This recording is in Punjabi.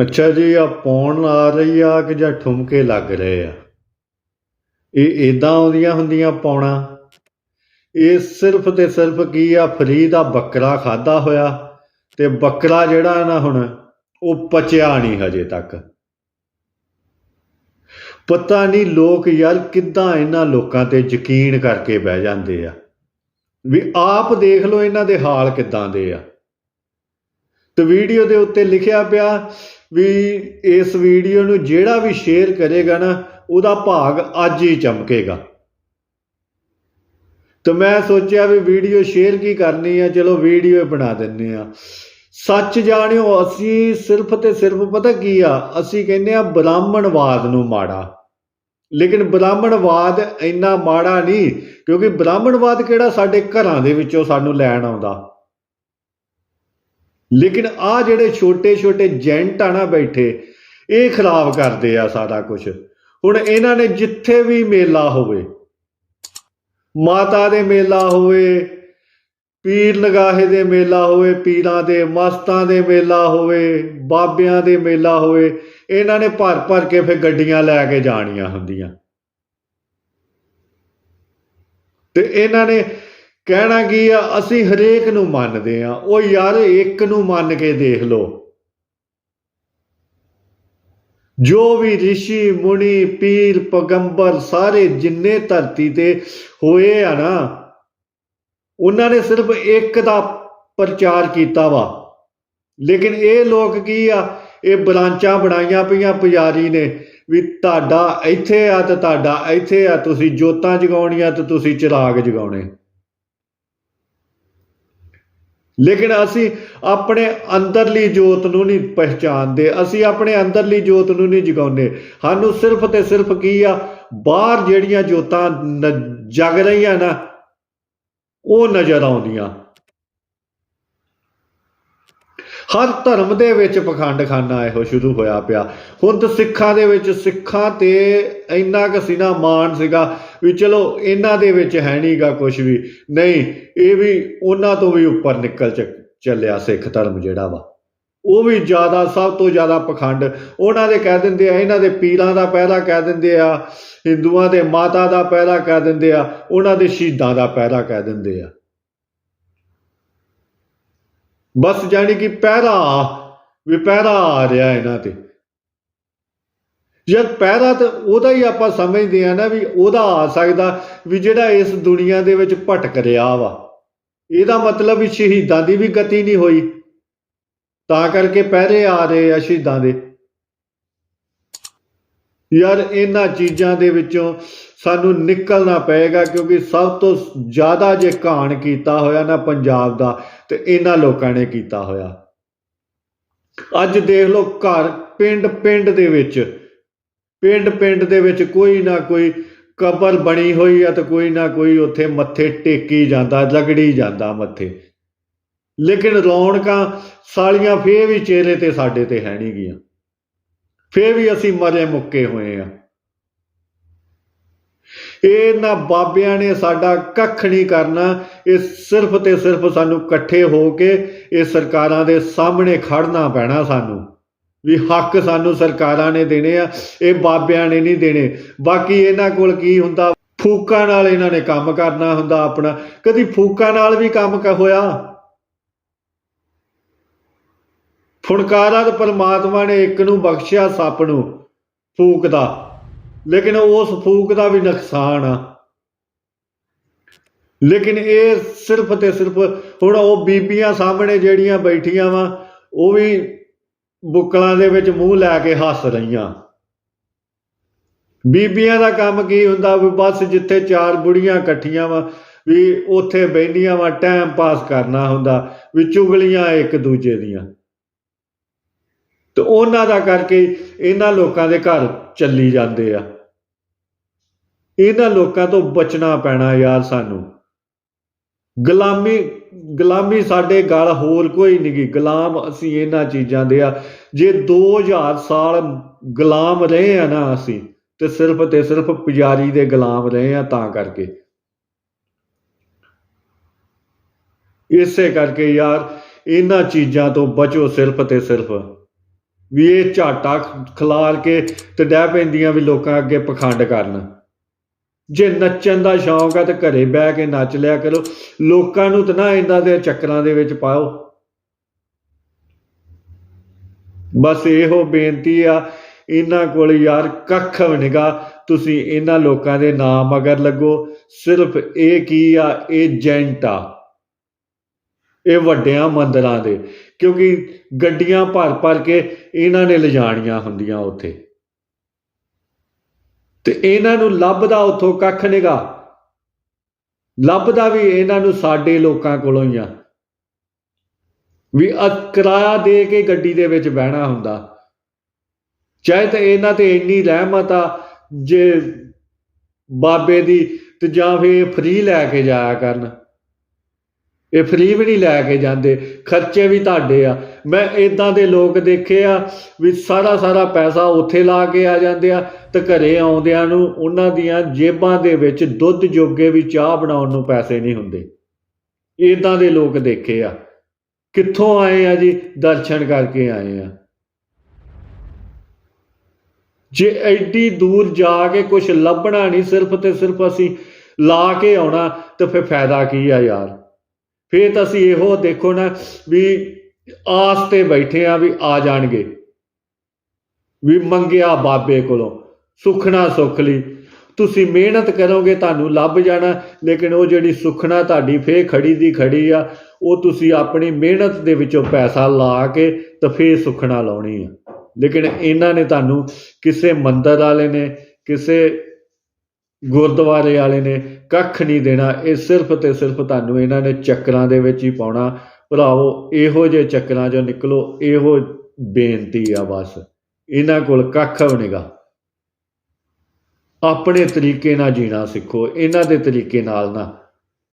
ਅੱਛਾ ਜੀ ਆ ਪੌਣ ਆ ਰਹੀ ਆ ਕਿ ਜਾਂ ਠੁਮਕੇ ਲੱਗ ਰਹੇ ਆ? ਇਹ ਇਦਾਂ ਆਉਂਦੀਆਂ ਹੁੰਦੀਆਂ ਪੌਣਾ। ਇਹ ਸਿਰਫ ਤੇ ਸਿਰਫ ਕੀ ਆ, ਫਰੀ ਦਾ ਬੱਕਰਾ ਖਾਦਾ ਹੋਇਆ ਤੇ ਬੱਕਰਾ ਜਿਹੜਾ ਨਾ ਹੁਣ, ਉਹ ਪਚਿਆ ਨਹੀਂ ਹਜੇ ਤੱਕ। ਪਤਾ ਨਹੀਂ ਲੋਕ ਯਾਰ ਕਿੱਦਾਂ ਇਹਨਾਂ ਲੋਕਾਂ ਤੇ ਯਕੀਨ ਕਰਕੇ ਬਹਿ ਜਾਂਦੇ ਆ। ਵੀ ਆਪ ਦੇਖ ਲਓ ਇਹਨਾਂ ਦੇ ਹਾਲ ਕਿੱਦਾਂ ਦੇ ਆ। ਤੇ ਵੀਡੀਓ ਦੇ ਉੱਤੇ ਲਿਖਿਆ ਪਿਆ ਵੀ ਇਸ ਵੀਡੀਓ ਨੂੰ ਜਿਹੜਾ ਵੀ ਸ਼ੇਅਰ ਕਰੇਗਾ ਨਾ, ਉਹਦਾ ਭਾਗ ਅੱਜ ਹੀ ਚਮਕੇਗਾ। ਤੇ ਮੈਂ ਸੋਚਿਆ ਵੀ ਵੀਡੀਓ ਸ਼ੇਅਰ ਕੀ ਕਰਨੀ ਆ, ਚਲੋ ਵੀਡੀਓ ਬਣਾ ਦਿੰਨੇ ਆ। ਸੱਚ ਜਾਣਿਓ, ਅਸੀਂ ਸਿਰਫ ਤੇ ਸਿਰਫ ਪਤਾ ਕੀ ਆ, ਅਸੀਂ ਕਹਿੰਦੇ ਆ ਬ੍ਰਾਹਮਣਵਾਦ ਨੂੰ ਮਾੜਾ। ਲੇਕਿਨ ਬ੍ਰਾਹਮਣਵਾਦ ਇੰਨਾ ਮਾੜਾ ਨਹੀਂ, ਕਿਉਂਕਿ ਬ੍ਰਾਹਮਣਵਾਦ ਕਿਹੜਾ ਸਾਡੇ ਘਰਾਂ ਦੇ ਵਿੱਚੋਂ ਸਾਨੂੰ ਲੈਣ ਆਉਂਦਾ। ਲੇਕਿਨ ਆ ਜਿਹੜੇ ਛੋਟੇ ਛੋਟੇ ਜੈਂਟ ਆ ਨਾ ਬੈਠੇ, ਇਹ ਖਰਾਬ ਕਰਦੇ ਆ ਸਾਰਾ ਕੁਝ ਹੁਣ ਇਹਨਾਂ ਨੇ ਜਿੱਥੇ ਵੀ ਮੇਲਾ ਹੋਵੇ, ਮਾਤਾ ਦੇ ਮੇਲਾ ਹੋਵੇ, ਪੀਰ ਲਗਾਹੇ ਦੇ ਮੇਲਾ ਹੋਵੇ, ਪੀਰਾਂ ਦੇ, ਮਸਤਾਂ ਦੇ ਮੇਲਾ ਹੋਵੇ, ਬਾਬਿਆਂ ਦੇ ਮੇਲਾ ਹੋਵੇ, ਇਹਨਾਂ ਨੇ ਭਰ ਭਰ ਕੇ ਫਿਰ ਗੱਡੀਆਂ ਲੈ ਕੇ ਜਾਣੀਆਂ ਹੁੰਦੀਆਂ। ਤੇ ਇਹਨਾਂ ਨੇ ਕਹਿਣਾ ਕੀ ਆ? ਅਸੀਂ ਹਰੇਕ ਨੂੰ ਮੰਨਦੇ ਆ। ਉਹ ਯਾਰ ਇੱਕ ਨੂੰ ਮੰਨ ਕੇ ਦੇਖ ਲਓ। ਜੋ ਵੀ ਰਿਸ਼ੀ, ਮੁਨੀ, ਪੀਰ, ਪਗੰਬਰ ਸਾਰੇ ਜਿੰਨੇ ਧਰਤੀ ਤੇ ਹੋਏ ਆ ਨਾ, ਉਹਨਾਂ ਨੇ ਸਿਰਫ ਇੱਕ ਦਾ ਪ੍ਰਚਾਰ ਕੀਤਾ ਵਾ। ਲੇਕਿਨ ਇਹ ਲੋਕ ਕੀ ਆ? ਇਹ ਬ੍ਰਾਂਚਾਂ ਬਣਾਈਆਂ ਪਈਆਂ ਪੁਜਾਰੀ ਨੇ ਵੀ ਤੁਹਾਡਾ ਇੱਥੇ ਆ ਤੇ ਤੁਹਾਡਾ ਇੱਥੇ ਆ, ਤੁਸੀਂ ਜੋਤਾਂ ਜਗਾਉਣੀਆਂ ਤੇ ਤੁਸੀਂ ਚਿਰਾਗ ਜਗਾਉਣੇ। ਲੇਕਿਨ ਅਸੀਂ ਆਪਣੇ ਅੰਦਰਲੀ ਜੋਤ ਨੂੰ ਨਹੀਂ ਪਹਿਚਾਨਦੇ ਅਸੀਂ ਆਪਣੇ ਅੰਦਰਲੀ ਜੋਤ ਨੂੰ ਨਹੀਂ ਜਗਾਉਂਦੇ। ਸਾਨੂੰ ਸਿਰਫ ਤੇ ਸਿਰਫ ਕੀ ਆ? ਬਾਹਰ ਜਿਹੜੀਆਂ ਜੋਤਾਂ ਨ- ਜਗ ਰਹੀਆਂ ਨਾ, ਉਹ ਨਜ਼ਰ ਆਉਂਦੀਆਂ। ਹਰ ਧਰਮ ਦੇ ਵਿੱਚ ਪਖੰਡ ਖਾਨਾ ਇਹੋ ਸ਼ੁਰੂ ਹੋਇਆ ਪਿਆ। ਹੁਣ ਸਿੱਖਾਂ ਦੇ ਵਿੱਚ, ਸਿੱਖਾਂ ਤੇ ਇੰਨਾ ਕੁ ਸੀ ਨਾ ਮਾਣ ਸੀਗਾ ਵੀ ਚਲੋ ਇਹਨਾਂ ਦੇ ਵਿੱਚ ਹੈ ਨਹੀਂਗਾ ਕੁਝ ਵੀ। ਨਹੀਂ, ਇਹ ਵੀ ਉਹਨਾਂ ਤੋਂ ਵੀ ਉੱਪਰ ਨਿਕਲ ਚ ਚੱਲਿਆ ਸਿੱਖ ਧਰਮ ਜਿਹੜਾ ਵਾ। ਉਹ ਵੀ ਜ਼ਿਆਦਾ, ਸਭ ਤੋਂ ਜ਼ਿਆਦਾ ਪਖੰਡ। ਉਹਨਾਂ ਦੇ ਕਹਿ ਦਿੰਦੇ ਆ, ਇਹਨਾਂ ਦੇ ਪੀਰਾਂ ਦਾ ਪਹਿਰਾ ਕਹਿ ਦਿੰਦੇ ਆ, ਹਿੰਦੂਆਂ ਦੇ ਮਾਤਾ ਦਾ ਪਹਿਰਾ ਕਹਿ ਦਿੰਦੇ ਆ, ਉਹਨਾਂ ਦੇ ਸ਼ਹੀਦਾਂ ਦਾ ਪਹਿਰਾ ਕਹਿ ਦਿੰਦੇ ਆ। ਬਸ ਜਾਣੀ ਕਿ ਪਹਿਰਾ, ਵੀ ਪਹਿਰਾ ਆ ਰਿਹਾ ਇਹਨਾਂ ਤੇ। ਜਦ ਪਹਿਰਾ ਤਾਂ ਉਹਦਾ ਹੀ ਆਪਾਂ ਸਮਝਦੇ ਆ ਨਾ ਵੀ ਉਹਦਾ ਆ ਸਕਦਾ ਵੀ ਜਿਹੜਾ ਇਸ ਦੁਨੀਆ ਦੇ ਵਿੱਚ ਭਟਕ ਰਿਹਾ ਵਾ। ਇਹਦਾ ਮਤਲਬ ਵੀ ਸ਼ਹੀਦਾਂ ਦੀ ਵੀ ਗਤੀ ਨਹੀਂ ਹੋਈ। ਤਾਂ ਕਰਕੇ ਪਹਿਰੇ ਆ ਰਹੇ ਆ ਸ਼ਹੀਦਾਂ ਦੇ। ਯਾਰ ਇਹਨਾਂ ਚੀਜ਼ਾਂ ਦੇ ਵਿੱਚੋਂ ਸਾਨੂੰ ਨਿਕਲਣਾ ਪਏਗਾ ਕਿਉਂਕਿ ਸਭ ਤੋਂ ਜ਼ਿਆਦਾ ਜੇ ਘਾਣ ਕੀਤਾ ਹੋਇਆ ਨਾ ਪੰਜਾਬ ਦਾ, ਤੇ ਇਹਨਾਂ ਲੋਕਾਂ ਨੇ ਕੀਤਾ ਹੋਇਆ। ਅੱਜ ਦੇਖ ਲਓ ਘਰ ਪਿੰਡ ਪਿੰਡ ਦੇ ਵਿੱਚ, ਪਿੰਡ ਪਿੰਡ ਦੇ ਵਿੱਚ ਕੋਈ ਨਾ ਕੋਈ ਕਬਰ ਬਣੀ ਹੋਈ ਆ ਤੇ ਕੋਈ ਨਾ ਕੋਈ ਉੱਥੇ ਮੱਥੇ ਟੇਕੀ ਜਾਂਦਾ ਲਗੜੀ ਜਾਂਦਾ ਮੱਥੇ। ਲੇਕਿਨ ਰੌਣਕਾਂ ਸਾਲੀਆਂ ਫੇਰ ਵੀ ਚਿਹਰੇ ਤੇ ਸਾਡੇ ਤੇ ਹੈ ਨਹੀਂ ਗੀਆਂ। ਫੇਰ ਵੀ ਅਸੀਂ ਮਰੇ ਮੁੱਕੇ ਹੋਏ ਆ। ਇਹਨਾਂ ਬਾਬਿਆਂ ਨੇ ਸਾਡਾ ਕੱਖ ਨਹੀਂ ਕਰਨਾ। ਇਹ ਸਿਰਫ ਤੇ ਸਿਰਫ ਸਾਨੂੰ ਇਕੱਠੇ ਹੋ ਕੇ ਇਹ ਸਰਕਾਰਾਂ ਦੇ ਸਾਹਮਣੇ ਖੜਨਾ ਪੈਣਾ ਸਾਨੂੰ। ਵੀ ਹੱਕ ਸਾਨੂੰ ਸਰਕਾਰਾਂ ਨੇ ਦੇਣੇ ਆ, ਇਹ ਬਾਬਿਆਂ ਨੇ ਨਹੀਂ ਦੇਣੇ। ਬਾਕੀ ਇਹਨਾਂ ਕੋਲ ਕੀ ਹੁੰਦਾ? ਫੂਕਾਂ ਨਾਲ ਇਹਨਾਂ ਨੇ ਕੰਮ ਕਰਨਾ ਹੁੰਦਾ ਆਪਣਾ। ਕਦੀ ਫੂਕਾਂ ਨਾਲ ਵੀ ਕੰਮ ਹੋਇਆ? ਫੁਣਕਾਰਾ ਤਾਂ ਪਰਮਾਤਮਾ ਨੇ ਇੱਕ ਨੂੰ ਬਖਸ਼ਿਆ ਸੱਪ ਨੂੰ, ਫੂਕ ਦਾ। ਲੇਕਿਨ ਉਸ ਫੂਕ ਦਾ ਵੀ ਨੁਕਸਾਨ ਆ। ਲੇਕਿਨ ਇਹ ਸਿਰਫ ਤੇ ਸਿਰਫ ਹੁਣ ਉਹ ਬੀਬੀਆਂ ਸਾਹਮਣੇ ਜਿਹੜੀਆਂ ਬੈਠੀਆਂ ਵਾ, ਉਹ ਵੀ ਬੁੱਕਲਾਂ ਦੇ ਵਿੱਚ ਮੂੰਹ ਲੈ ਕੇ ਹੱਸ ਰਹੀਆਂ। ਬੀਬੀਆਂ ਦਾ ਕੰਮ ਕੀ ਹੁੰਦਾ ਵੀ ਬਸ ਜਿੱਥੇ ਚਾਰ ਬੁੜੀਆਂ ਇਕੱਠੀਆਂ ਵਾ, ਵੀ ਉੱਥੇ ਬੈਠੀਆਂ ਵਾ, ਟਾਈਮ ਪਾਸ ਕਰਨਾ ਹੁੰਦਾ, ਵੀ ਚੁਗਲੀਆਂ ਇੱਕ ਦੂਜੇ ਦੀਆਂ। ਤੇ ਉਹਨਾਂ ਦਾ ਕਰਕੇ ਇਹਨਾਂ ਲੋਕਾਂ ਦੇ ਘਰ ਚੱਲੀ ਜਾਂਦੇ ਆ। ਇਹਨਾਂ ਲੋਕਾਂ ਤੋਂ ਬਚਣਾ ਪੈਣਾ ਯਾਰ ਸਾਨੂੰ। ਗੁਲਾਮੀ ਗੁਲਾਮੀ ਸਾਡੇ ਗੱਲ ਹੋਰ ਕੋਈ ਨਹੀਂ ਗੀ। ਗੁਲਾਮ ਅਸੀਂ ਇਹਨਾਂ ਚੀਜ਼ਾਂ ਦੇ ਆ। ਜੇ 2000 ਸਾਲ ਗੁਲਾਮ ਰਹੇ ਆ ਨਾ ਅਸੀਂ, ਤੇ ਸਿਰਫ ਤੇ ਸਿਰਫ ਪੁਜਾਰੀ ਦੇ ਗੁਲਾਮ ਰਹੇ ਆ ਤਾਂ ਕਰਕੇ। ਇਸੇ ਕਰਕੇ ਯਾਰ, ਇਹਨਾਂ ਚੀਜ਼ਾਂ ਤੋਂ ਬਚੋ ਸਿਰਫ ਤੇ ਸਿਰਫ। ਵੀ ਇਹ ਝਾਟਾ ਖਿਲਾਰ ਕੇ ਤੇ ਡਹਿ ਪੈਂਦੀਆਂ ਵੀ ਲੋਕਾਂ ਅੱਗੇ ਪਖੰਡ ਕਰਨ। ਜੇ ਨੱਚਣ ਦਾ ਸ਼ੌਂਕ ਆ ਤੇ ਘਰੇ ਬਹਿ ਕੇ ਨੱਚ ਲਿਆ ਕਰੋ। ਲੋਕਾਂ ਨੂੰ ਤਾਂ ਨਾ ਇਹਨਾਂ ਦੇ ਚੱਕਰਾਂ ਦੇ ਵਿੱਚ ਪਾਓ। ਬਸ ਇਹੋ ਬੇਨਤੀ ਆ, ਇਹਨਾਂ ਕੋਲ ਯਾਰ ਕੱਖ ਵੀ ਤੁਸੀਂ ਇਹਨਾਂ ਲੋਕਾਂ ਦੇ ਨਾਮ ਮਗਰ ਲੱਗੋ, ਸਿਰਫ ਇਹ ਕੀ ਆ, ਇਹ ਜੈਂਟ ਆ। ਇਹ ਵੱਡਿਆਂ ਮੰਦਰਾਂ ਦੇ, ਕਿਉਂਕਿ ਗੱਡੀਆਂ ਭਰ ਭਰ ਕੇ ਇਹਨਾਂ ਨੇ ਲਿਜਾਣੀਆਂ ਹੁੰਦੀਆਂ ਉੱਥੇ। ਤੇ ਇਹਨਾਂ ਨੂੰ ਲੱਭਦਾ ਉੱਥੋਂ ਕੱਖ ਨਿਗਾ। ਲੱਭਦਾ ਵੀ ਇਹਨਾਂ ਨੂੰ ਸਾਡੇ ਲੋਕਾਂ ਕੋਲੋਂ ਹੀ ਆ। ਵੀ ਕਿਰਾਇਆ ਦੇ ਕੇ ਗੱਡੀ ਦੇ ਵਿੱਚ ਬਹਿਣਾ ਹੁੰਦਾ। ਚਾਹੇ ਤਾਂ ਇਹਨਾਂ ਤੇ ਇੰਨੀ ਰਹਿਮਤ ਆ, ਜੇ ਬਾਬੇ ਦੀ ਤੇ ਜਾਂ ਫਿਰ ਫ੍ਰੀ ਲੈ ਕੇ ਜਾਇਆ ਕਰਨ। ਇਹ ਫ੍ਰੀ ਵੀ ਨਹੀਂ ਲੈ ਕੇ ਜਾਂਦੇ, ਖਰਚੇ ਵੀ ਤੁਹਾਡੇ ਆ। ਮੈਂ ਇਦਾਂ ਦੇ ਲੋਕ ਦੇਖੇ ਆ ਵੀ ਸਾਰਾ ਸਾਰਾ ਪੈਸਾ ਉੱਥੇ ਲਾ ਕੇ ਆ ਜਾਂਦੇ ਆ। ਤੇ ਘਰੇ ਆਉਂਦਿਆਂ ਨੂੰ ਉਹਨਾਂ ਦੀਆਂ ਜੇਬਾਂ ਦੇ ਵਿੱਚ ਦੁੱਧ ਜੋਗੇ ਵੀ ਚਾਹ ਬਣਾਉਣ ਨੂੰ ਪੈਸੇ ਨਹੀਂ ਹੁੰਦੇ। ਇਦਾਂ ਦੇ ਲੋਕ ਦੇਖੇ ਆ। ਕਿੱਥੋਂ ਆਏ ਆ ਜੀ? ਦਰਸ਼ਨ ਕਰਕੇ ਆਏ ਆ। ਜੇ ਐਡੀ ਦੂਰ ਜਾ ਕੇ ਕੁਝ ਲੱਭਣਾ ਨਹੀਂ, ਸਿਰਫ ਤੇ ਸਿਰਫ ਅਸੀਂ ਲਾ ਕੇ ਆਉਣਾ, ਤੇ ਫਿਰ ਫਾਇਦਾ ਕੀ ਆ ਯਾਰ? ਫੇਰ ਤਾਂ ਅਸੀਂ ਇਹੋ ਦੇਖੋ ਨਾ ਵੀ ਆਸ ਤੇ ਬੈਠੇ ਆ ਵੀ ਆ ਜਾਣਗੇ। ਵੀ ਮੰਗਿਆ ਬਾਬੇ ਕੋਲੋਂ। ਸੁਖਣਾ ਸੁੱਖ ਲਈ। ਤੁਸੀਂ ਮਿਹਨਤ ਕਰੋਗੇ, ਤੁਹਾਨੂੰ ਲੱਭ ਜਾਣਾ। ਲੇਕਿਨ ਉਹ ਜਿਹੜੀ ਸੁਖਣਾ ਤੁਹਾਡੀ ਫੇ ਖੜੀ ਦੀ ਖੜੀ ਆ, ਉਹ ਤੁਸੀਂ ਆਪਣੀ ਮਿਹਨਤ ਦੇ ਵਿੱਚੋਂ ਪੈਸਾ ਲਾ ਕੇ ਤੇ ਫੇਰ ਸੁਖਣਾ ਲਾਉਣੀ ਆ। ਲੇਕਿਨ ਇਹਨਾਂ ਨੇ ਤੁਹਾਨੂੰ ਕਿਸੇ ਮੰਦਰ ਵਾਲੇ ਨੇ, ਕਿਸੇ ਗੁਰਦੁਆਰੇ ਵਾਲੇ ਨੇ ਕੱਖ ਨਹੀਂ ਦੇਣਾ। ਇਹ ਸਿਰਫ ਤੇ ਸਿਰਫ ਤੁਹਾਨੂੰ ਇਹਨਾਂ ਨੇ ਚੱਕਰਾਂ ਦੇ ਵਿੱਚ ਹੀ ਪਾਉਣਾ। ਭਰਾਵੋ, ਇਹੋ ਜਿਹੇ ਚੱਕਰਾਂ 'ਚੋਂ ਨਿਕਲੋ, ਇਹੋ ਬੇਨਤੀ ਆ ਬਸ। ਇਹਨਾਂ ਕੋਲ ਕੱਖ ਵੀ ਨਹੀਂਗਾ ਆਪਣੇ ਤਰੀਕੇ ਨਾਲ ਜੀਣਾ ਸਿੱਖੋ ਇਹਨਾਂ ਦੇ ਤਰੀਕੇ ਨਾਲ ਨਾ